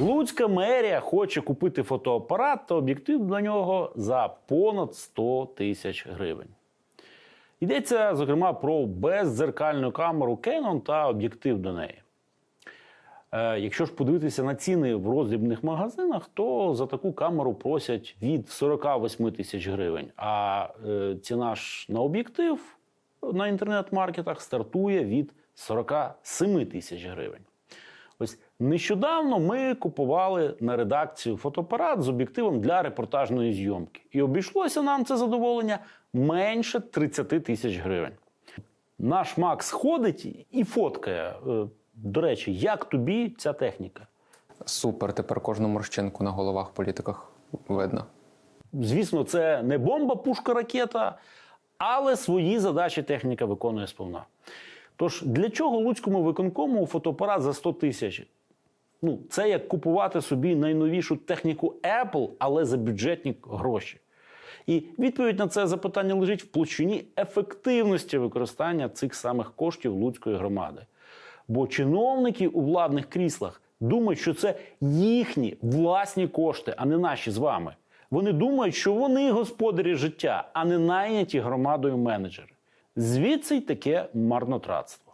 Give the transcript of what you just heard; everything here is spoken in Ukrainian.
Луцька мерія хоче купити фотоапарат та об'єктив до нього за понад 100 тисяч гривень. Йдеться, зокрема, про бездзеркальну камеру Canon та об'єктив до неї. Е, якщо ж подивитися на ціни в роздрібних магазинах, то за таку камеру просять від 48 тисяч гривень. А е, ціна ж на об'єктив на інтернет-маркетах стартує від 47 тисяч гривень. Ось нещодавно ми купували на редакцію фотоапарат з об'єктивом для репортажної зйомки. І обійшлося нам це задоволення менше 30 тисяч гривень. Наш Макс ходить і фоткає. Е, До речі, як тобі ця техніка? Супер, тепер кожну морщинку на головах політиках видно. Звісно, це не бомба, пушка, ракета, але свої задачі техніка виконує сповна. Тож для чого луцькому виконкому фотоапарат за 100 тисяч? Ну, це як купувати собі найновішу техніку Apple, але за бюджетні гроші. І відповідь на це запитання лежить в площині ефективності використання цих самих коштів луцької громади. Бо чиновники у владних кріслах думають, що це їхні власні кошти, а не наші з вами. Вони думають, що вони господарі життя, а не найняті громадою менеджери. Звідси й таке марнотратство.